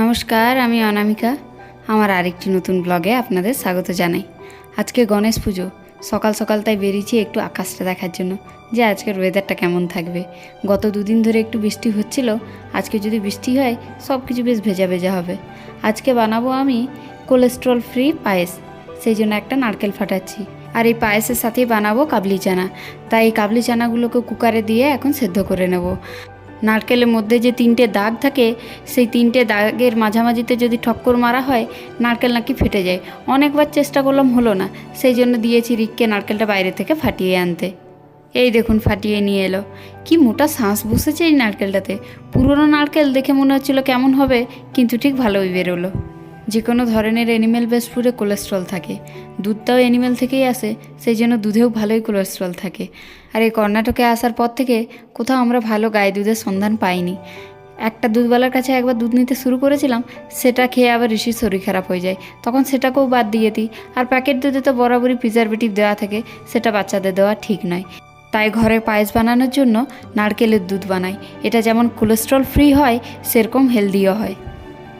নমস্কার, আমি অনামিকা। আমার আরেকটি নতুন ব্লগে আপনাদের স্বাগত জানাই। আজকে গণেশ পুজো। সকাল সকাল তাই বেরিয়েছি একটু আকাশটা দেখার জন্য, যে আজকের ওয়েদারটা কেমন থাকবে। গত দুদিন ধরে একটু বৃষ্টি হচ্ছিল, আজকে যদি বৃষ্টি হয় সব কিছু বেশ ভেজা ভেজা হবে। আজকে বানাবো আমি কোলেস্ট্রল ফ্রি পায়েস, সেই জন্য একটা নারকেল ফাটাচ্ছি। আর এই পায়েসের সাথেই বানাবো কাবলি চানা। তাই এই কাবলি চানাগুলোকে কুকারে দিয়ে এখন সেদ্ধ করে নেব। নারকেলের মধ্যে যে তিনটে দাগ থাকে, সেই তিনটে দাগের মাঝামাঝিতে যদি ঠক্কর মারা হয়, নারকেল নাকি ফেটে যায়। অনেকবার চেষ্টা করলাম, হলো না। সেই জন্য দিয়েছি রিককে নারকেলটা বাইরে থেকে ফাটিয়ে আনতে। এই দেখুন, ফাটিয়ে নিয়ে এলো। কি মোটা শ্বাস বসেছে এই নারকেলটাতে। পুরনো নারকেল দেখে মনে হচ্ছিল কেমন হবে, কিন্তু ঠিক ভালোই বেরোলো। যে কোনো ধরনের অ্যানিমেল বেস ফুডে কোলেস্ট্রল থাকে। দুধটাও অ্যানিমেল থেকেই আসে, সেই জন্য দুধেও ভালোই কোলেস্ট্রল থাকে। আর এই কর্ণাটকে আসার পর থেকে কোথাও আমরা ভালো গায়ে দুধের সন্ধান পাইনি। একটা দুধওয়ালার কাছে একবার দুধ নিতে শুরু করেছিলাম, সেটা খেয়ে আবার ঋষির শরীর খারাপ হয়ে যায়। তখন সেটাকেও বাদ দিয়ে দিই। আর প্যাকেট দুধে তো বরাবরই প্রিজারভেটিভ দেওয়া থাকে, সেটা বাচ্চাদের দেওয়া ঠিক নয়। তাই ঘরে পায়েস বানানোর জন্য নারকেলের দুধ বানাই। এটা যেমন কোলেস্ট্রল ফ্রি হয়, সেরকম হেলদিও হয়।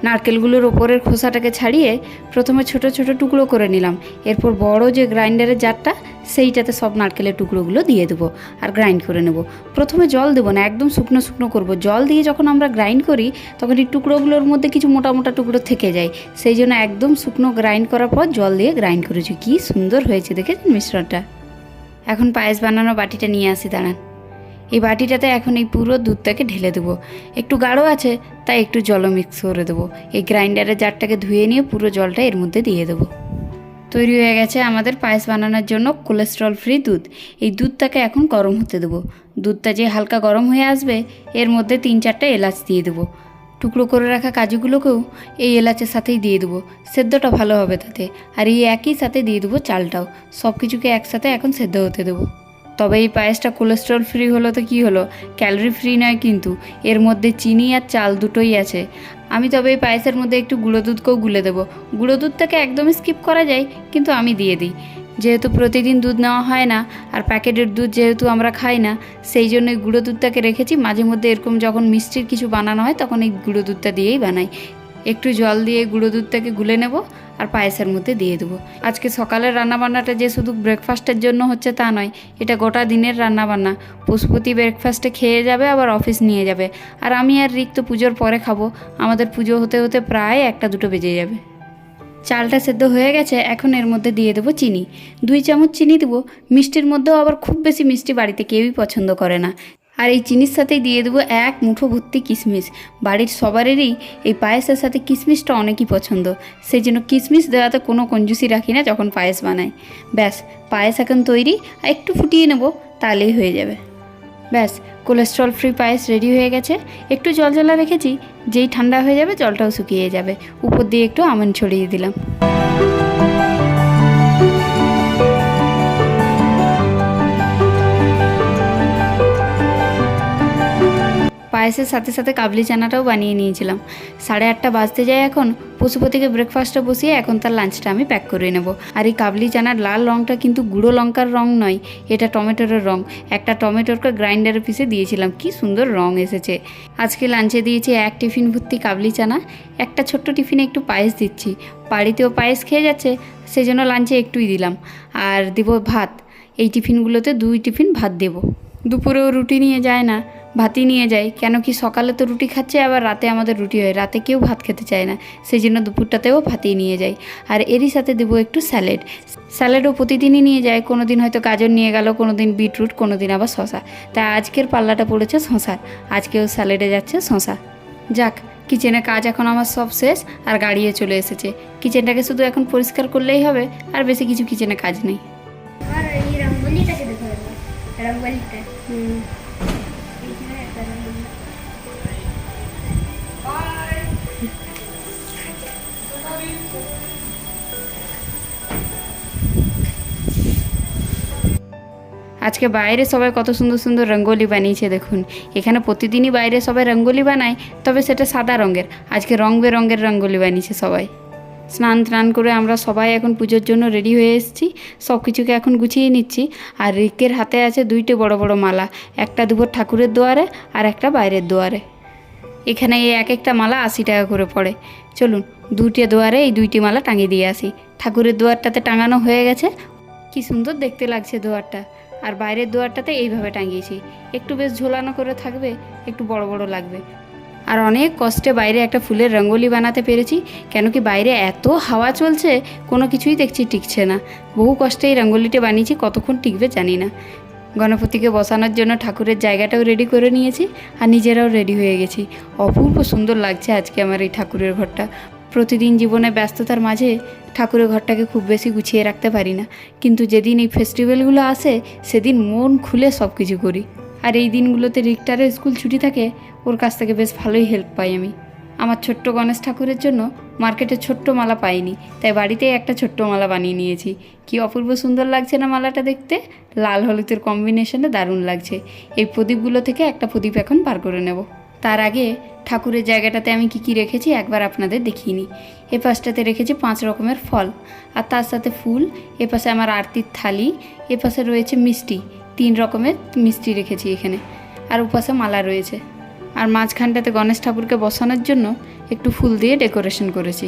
নারকেলগুলোর ওপরের খোসাটাকে ছাড়িয়ে প্রথমে ছোট ছোট টুকরো করে নিলাম। এরপর বড় যে গ্রাইন্ডারের জারটা, সেইটাতে সব নারকেলের টুকরোগুলো দিয়ে দেবো আর গ্রাইন্ড করে নেব। প্রথমে জল দেবো না, একদম শুকনো শুকনো করব। জল দিয়ে যখন আমরা গ্রাইন্ড করি, তখন এই টুকরোগুলোর মধ্যে কিছু মোটা মোটা টুকরো থেকে যায়। সেই জন্য একদম শুকনো গ্রাইন্ড করার পর জল দিয়ে গ্রাইন্ড করেছি। কী সুন্দর হয়েছে দেখেছেন মিশ্রণটা? এখন পায়েস বানানো বাটিটা নিয়ে আসি, দাঁড়ান। এই বাটিটাতে এখন এই পুরো দুধটাকে ঢেলে দেবো। একটু গাঢ় আছে, তাই একটু জলও মিক্স করে দেবো। এই গ্রাইন্ডারের জারটাকে ধুয়ে নিয়ে পুরো জলটা এর মধ্যে দিয়ে দেবো। তৈরি হয়ে গেছে আমাদের পায়েস বানানোর জন্য কোলেস্ট্রল ফ্রি দুধ। এই দুধটাকে এখন গরম হতে দেবো। দুধটা যে হালকা গরম হয়ে আসবে, এর মধ্যে তিন চারটে এলাচ দিয়ে দেবো। টুকরো করে রাখা কাজুগুলোকেও এই এলাচের সাথেই দিয়ে দেবো। সেদ্ধটা ভালো হবে তাতে। আর এই একই সাথে দিয়ে দেবো চালটাও। সব কিছুকে একসাথে এখন সেদ্ধ হতে দেবো। তবে এই পায়েসটা কোলেস্ট্রল ফ্রি হলো তো কী হলো? ক্যালোরি ফ্রি নয় কিন্তু। এর মধ্যে চিনি আর চাল দুটোই আছে। আমি তবে এই পায়েসের মধ্যে একটু গুঁড়ো দুধকেও গুলে দেবো। গুঁড়ো দুধটাকে একদমই স্কিপ করা যায়, কিন্তু আমি দিয়ে দিই। যেহেতু প্রতিদিন দুধ নেওয়া হয় না, আর প্যাকেটের দুধ যেহেতু আমরা খাই না, সেই জন্য এই গুঁড়ো দুধটাকে রেখেছি। মাঝে মধ্যে এরকম যখন মিষ্টির কিছু বানানো হয়, তখন এই গুঁড়ো দুধটা দিয়েই বানাই। একটু জল দিয়ে গুঁড়ো দুধটাকে গুলে নেব আর পায়েসের মধ্যে দিয়ে দেবো। আজকে সকালের রান্নাবান্নাটা যে শুধু ব্রেকফাস্টের জন্য হচ্ছে তা নয়, এটা গোটা দিনের রান্নাবান্না। পশুপতি ব্রেকফাস্টে খেয়ে যাবে, আবার অফিস নিয়ে যাবে। আর আমি আর রিক তো পুজোর পরে খাব। আমাদের পুজো হতে হতে প্রায় একটা দুটো বেজে যাবে। চালটা সেদ্ধ হয়ে গেছে, এখন এর মধ্যে দিয়ে দেবো চিনি। দুই চামচ চিনি দেবো। মিষ্টির মধ্যেও আবার খুব বেশি মিষ্টি বাড়িতে কেউই পছন্দ করে না। আর এই চিনির সাথেই দিয়ে দেবো এক মুঠো ভর্তি কিশমিশ বাড়ির সবারেরই এই পায়েসের সাথে কিশমিশটা অনেকই পছন্দ। সেই জন্য কিশমিশ দেওয়াতে কোনো কঞ্জুসি রাখি না যখন পায়েস বানাই। ব্যাস, পায়েস এখন তৈরি, আর একটু ফুটিয়ে নেব, তাহলেই হয়ে যাবে। ব্যাস কোলেস্ট্রল ফ্রি পায়েস রেডি হয়ে গেছে। একটু জল জলা রেখেছি, যেই ঠান্ডা হয়ে যাবে জলটাও শুকিয়ে যাবে। উপর দিয়ে একটু আমন ছড়িয়ে দিলাম। পায়েসের সাথে সাথে কাবলি চানাটাও বানিয়ে নিয়েছিলাম। সাড়ে আটটা বাজতে যায় এখন। পশুপতিকে ব্রেকফাস্টটা বসিয়ে এখন তার লাঞ্চটা আমি প্যাক করে নেব। আর এই কাবলি চানার লাল রঙটা কিন্তু গুঁড়ো লঙ্কার রং নয়, এটা টমেটোর রং। একটা টমেটোরকে গ্রাইন্ডারে পিসে দিয়েছিলাম। কি সুন্দর রং এসেছে। আজকে লাঞ্চে দিয়েছি এক টিফিন ভর্তি কাবলি চানা। একটা ছোট্ট টিফিনে একটু পায়েস দিচ্ছি। বাড়িতেও পায়েস খেয়ে যাচ্ছে সেই জন্য লাঞ্চে একটুই দিলাম। আর দিব ভাত। এই টিফিনগুলোতে দুই টিফিন ভাত দেব। দুপুরেও রুটি নিয়ে যায় না, ভাতই নিয়ে যায়। কেন কি সকালে তো রুটি খাচ্ছে, আবার রাতে আমাদের রুটি হয়। রাতে কেউ ভাত খেতে চায় না সেই জন্য দুপুরটাতেও ভাতই নিয়ে যায়। আর এরই সাথে দেবো একটু স্যালাড। স্যালাডও প্রতিদিনই নিয়ে যায়। কোনো দিন হয়তো গাজর নিয়ে গেল কোনো দিন বিটরুট কোনো দিন আবার শশা তাই আজকের পাল্লাটা পড়েছে শশার আজকেও স্যালাডে যাচ্ছে শশা যাক, কিচেনে কাজ এখন আমার সব শেষ, আর গাড়িয়ে চলে এসেছে। কিচেনটাকে শুধু এখন পরিষ্কার করলেই হবে, আর বেশি কিছু কিচেনে কাজ নেই। রঙ্গোলি। আজকে বাইরে সবাই কত সুন্দর সুন্দর রঙ্গোলি বানিয়েছে দেখুন। এখানে প্রতিদিনই বাইরে সবাই রঙ্গোলি বানায় তবে সেটা সাদা রঙের। আজকে রং বেরঙের রঙ্গোলি বানিয়েছে সবাই। স্নান টান করে আমরা সবাই এখন পুজোর জন্য রেডি হয়ে এসেছি। সব কিছুকে এখন গুছিয়ে নিচ্ছি। আর রিকের হাতে আছে দুইটে বড় বড় মালা। একটা দুপুর ঠাকুরের দুয়ারে আর একটা বাইরের দুয়ারে। এখানে এই এক একটা মালা আশি টাকা করে পড়ে। চলুন, দুইটে দুয়ারে এই দুইটি মালা টাঙিয়ে দিয়ে আসি। ঠাকুরের দুয়ারটাতে টাঙানো হয়ে গেছে। কি সুন্দর দেখতে লাগছে দুয়ারটা। আর বাইরের দুয়ারটাতে এইভাবে টাঙিয়েছি। একটু বেশ ঝোলানো করে থাকবে, একটু বড় বড় লাগবে। আর অনেক কষ্টে বাইরে একটা ফুলের রঙ্গোলি বানাতে পেরেছি। কেন কি বাইরে এত হাওয়া চলছে, কোনো কিছুই দেখছি টিকছে না। বহু কষ্টে এই রঙ্গোলিটা বানিয়েছি, কতক্ষণ টিকবে জানি না। গণপতিকে বসানোর জন্য ঠাকুরের জায়গাটাও রেডি করে নিয়েছি আর নিজেরাও রেডি হয়ে গেছি। অপূর্ব সুন্দর লাগছে আজকে আমার এই ঠাকুরের ঘরটা। প্রতিদিন জীবনে ব্যস্ততার মাঝে ঠাকুরের ঘরটাকে খুব বেশি গুছিয়ে রাখতে পারি না। কিন্তু যেদিন এই ফেস্টিভ্যালগুলো আসে, সেদিন মন খুলে সব কিছু করি। আর এই দিনগুলোতে রিক্টারের স্কুল ছুটি থাকে, ওর কাছ থেকে বেশ ভালোই হেল্প পাই আমি। আমার ছোট্ট গণেশ ঠাকুরের জন্য মার্কেটে ছোট্ট মালা পাইনি, তাই বাড়িতেই একটা ছোট্ট মালা বানিয়ে নিয়েছি। কি অপূর্ব সুন্দর লাগছে না মালাটা দেখতে? লাল হলুদের কম্বিনেশনে দারুণ লাগছে। এই প্রদীপগুলো থেকে একটা প্রদীপ এখন বার করে নেব। তার আগে ঠাকুরের জায়গাটাতে আমি কি কি রেখেছি একবার আপনাদের দেখিয়ে নিই। এ পাশটাতে রেখেছি পাঁচ রকমের ফল, আর তার সাথে ফুল, এ পাশে আমার আরতির থালি, এ পাশে রয়েছে মিষ্টি। তিন রকমের মিষ্টি রেখেছি এখানে। আর ওপাশে মালা রয়েছে। আর মাঝখানটাতে গণেশ ঠাকুরকে বসানোর জন্য একটু ফুল দিয়ে ডেকোরেশন করেছি।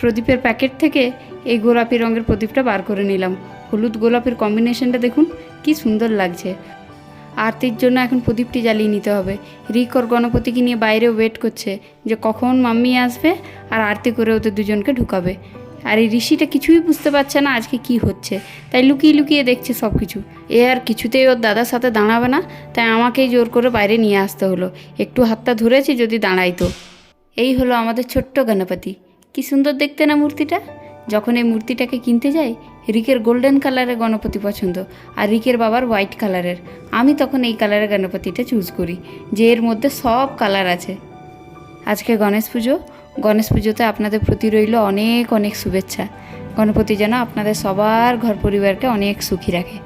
প্রদীপের প্যাকেট থেকে এই গোলাপি রঙের প্রদীপটা বার করে নিলাম। হলুদ গোলাপের কম্বিনেশনটা দেখুন, কি সুন্দর লাগছে। আরতির জন্য এখন প্রদীপটি জ্বালিয়ে নিতে হবে। রিক ওর গণপতিকে নিয়ে বাইরে ওয়েট করছে যে কখন মাম্মি আসবে আর আরতি করে ওদের দুজনকে ঢুকাবে। আর এই ঋষিটা কিছুই বুঝতে পারছে না আজকে কি হচ্ছে। তাই লুকিয়ে লুকিয়ে দেখছে সব কিছু এ আর কিছুতেই ওর দাদার সাথে দাঁড়াবে না, তাই আমাকেই জোর করে বাইরে নিয়ে আসতে হলো। একটু হাতটা ধরেছি যদি দাঁড়াইতো। এই হলো আমাদের ছোট্ট গণপতি। কি সুন্দর দেখতে না মূর্তিটা? যখন এই মূর্তিটাকে কিনতে যাই, রিকের গোল্ডেন কালারের গণপতি পছন্দ আর রিকের বাবার হোয়াইট কালারের। আমি তখন এই কালারের গণপতিটা চুজ করি, যে এর মধ্যে সব কালার আছে। আজকে গণেশ পুজো। গণেশ পুজোতে আপনাদের প্রতি রইল অনেক অনেক শুভেচ্ছা। গণপতি যেন আপনাদের সবার ঘর পরিবারকে অনেক সুখী রাখে।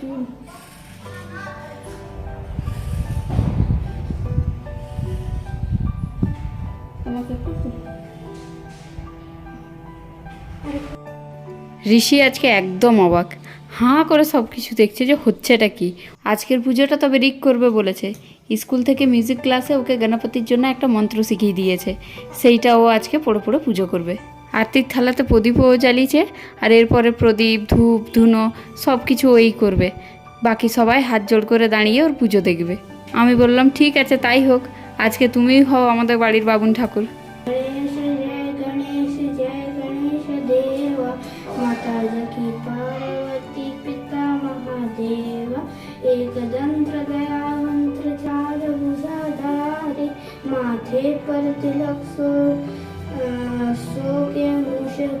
চুল। ঋষি আজকে একদম অবাক। হাঁ করে সব কিছু দেখছে যে হচ্ছেটা কি। আজকের পুজোটা তবে রিক করবে বলেছে। স্কুল থেকে মিউজিক ক্লাসে ওকে গণপতির জন্য একটা মন্ত্র শিখিয়ে দিয়েছে। সেইটা ও আজকে পড়ে পড়ে পুজো করবে। আরতির থালাতে প্রদীপও জ্বালিয়েছে আর এরপরে প্রদীপ ধূপ ধুনো সব কিছু ওই করবে বাকি সবাই হাত জোড় করে দাঁড়িয়ে ওর পুজো দেখবে আমি বললাম ঠিক আছে তাই হোক আজকে তুমিই হও আমাদের বাড়ির বাবুন ঠাকুর गणेश जय गणेश जय गणेश देवा माता जकी पार्वती पिता महादेव एकदंत्र दयावंत्र चार भुजाधारे माथे पर तिलक सो अ, सो के मूष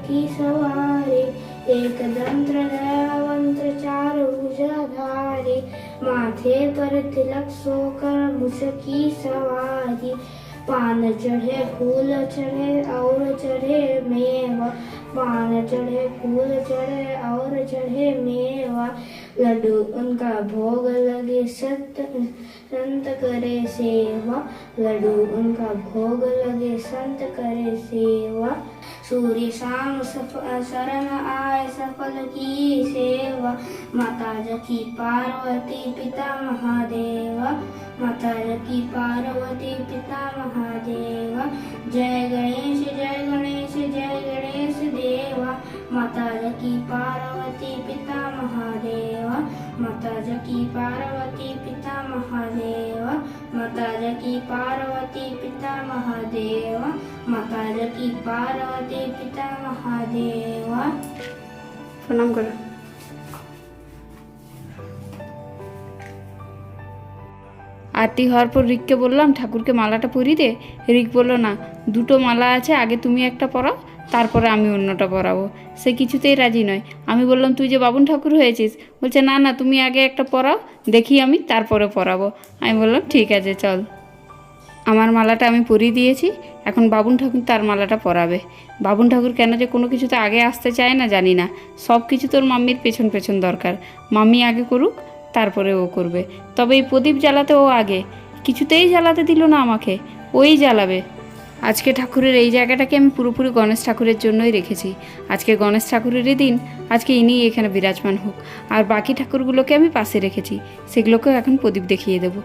की सवारी एकदंत्र दयावंत्र चार भुजाधारे माथे पर तिलक सोकर मुष की सवारी। पान चढ़े, फूल चढ़े और चढ़े मेवा। पान चढ़े, फूल चढ़े और चढ़े मेवा। लड्डू उनका भोग लगे संत संत करे सेवा। लड्डू उनका भोग लगे, संत करे सेवा। सूर्य शाम शरण आय सफल की सेवा माता जकी पार्वती पिता महादेवा माता की पार्वती पिता महादेव। जय गणेश जय गणेश जय गणेश देवा। माता की पार्वती पिता महादेव माता की पार्वती पिता महादेव। माता की पार्वती पिता महादेव। মকারতি পার্বতী পিতা মহাদেব প্রণাম করো। আরতি হওয়ার পর রিককে বললাম, ঠাকুরকে মালাটা পরিয়ে দে। রিক বলল, না, দুটো মালা আছে, আগে তুমি একটা পরাও, তারপরে আমি অন্যটা পরাবো। সে কিছুতেই রাজি নয়। আমি বললাম, তুই যে বাবুন ঠাকুর হয়েছিস? বলছে, না না, তুমি আগে একটা পরাও, দেখি আমি, তারপরে পরাবো। আমি বললাম, ঠিক আছে, চল। আমার মালাটা আমি পরিয়ে দিয়েছি। এখন বাবুন ঠাকুর তার মালাটা পরাবে। বাবুন ঠাকুর কেন যে কোনো কিছুতে আগে আসতে চায় না জানি না। সব কিছু তোর মাম্মির পেছন পেছন দরকার। মাম্মি আগে করুক, তারপরে ও করবে। তবে এই প্রদীপ জ্বালাতে ও আগে। কিছুতেই জ্বালাতে দিল না আমাকে। ওই জ্বালাবে। আজকে ঠাকুরের এই জায়গাটাকে আমি পুরোপুরি গণেশ ঠাকুরের জন্যই রেখেছি। আজকে গণেশ ঠাকুরেরই দিন। আজকে ইনিই এখানে বিরাজমান হোক। আর বাকি ঠাকুরগুলোকে আমি পাশে রেখেছি। সেগুলোকেও এখন প্রদীপ দেখিয়ে দেবো।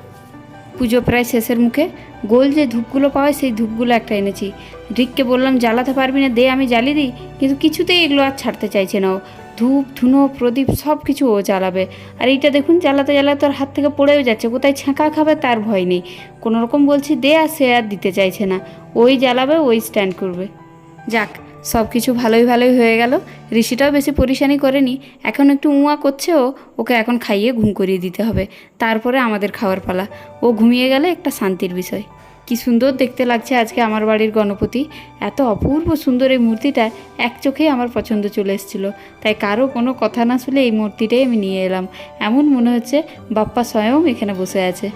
পুজো প্রায় শেষের মুখে। গোল যে ধূপগুলো পাওয়া সেই ধূপগুলো একটা এনেছি। রিককে বললাম, জ্বালাতে পারবি না, দে, আমি জ্বালিয়ে দিই। কিন্তু কিছুতেই এগুলো আর ছাড়তে চাইছে না ও। ধূপ, ধুনো, প্রদীপ সব কিছু ও জ্বালাবে। আর এইটা দেখুন, জ্বালাতে জ্বালাতে ওর হাত থেকে পড়েও যাচ্ছে। কোথায় ছাঁকা খাবে তার ভয় নেই। কোনো রকম বলছি, দে, আর সে আর দিতে চাইছে না। ওই জ্বালাবে, ওই স্ট্যান্ড করবে। যাক সব কিছু ভালোই ভালোই হয়ে গেল। ঋষিটাও বেশি পরিশানি করেনি। এখন একটু উঁয়া করছে ও, ওকে এখন খাইয়ে ঘুম করিয়ে দিতে হবে। তারপরে আমাদের খাওয়ার পালা। ও ঘুমিয়ে গেলে একটা শান্তির বিষয়। কি সুন্দর দেখতে লাগছে আজকে আমার বাড়ির গণপতি। এত অপূর্ব সুন্দর এই মূর্তিটা এক চোখেই আমার পছন্দ চলে এসেছিল। তাই কারও কোনো কথা না শুনে এই মূর্তিটাই আমি নিয়ে এলাম। এমন মনে হচ্ছে বাপ্পা স্বয়ং এখানে বসে আছে।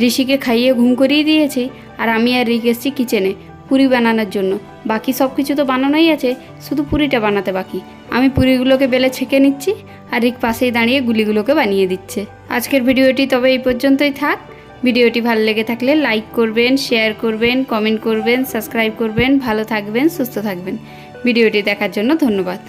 ঋষিকে খাইয়ে ঘুম করিয়ে দিয়েছি। আর আমি আর রিক এসেছি কিচেনে পুরি বানানোর জন্য। বাকি সব কিছু তো বানানোই আছে, শুধু পুরিটা বানাতে বাকি। আমি পুরিগুলোকে বেলে ছেঁকে নিচ্ছি, আর রিক পাশেই দাঁড়িয়ে গুলিগুলোকে বানিয়ে দিচ্ছে। আজকের ভিডিওটি তবে এই পর্যন্তই থাক। ভিডিওটি ভালো লেগে থাকলে লাইক করবেন, শেয়ার করবেন, কমেন্ট করবেন, সাবস্ক্রাইব করবেন, ভালো থাকবেন, সুস্থ থাকবেন। ভিডিওটি দেখার জন্য ধন্যবাদ।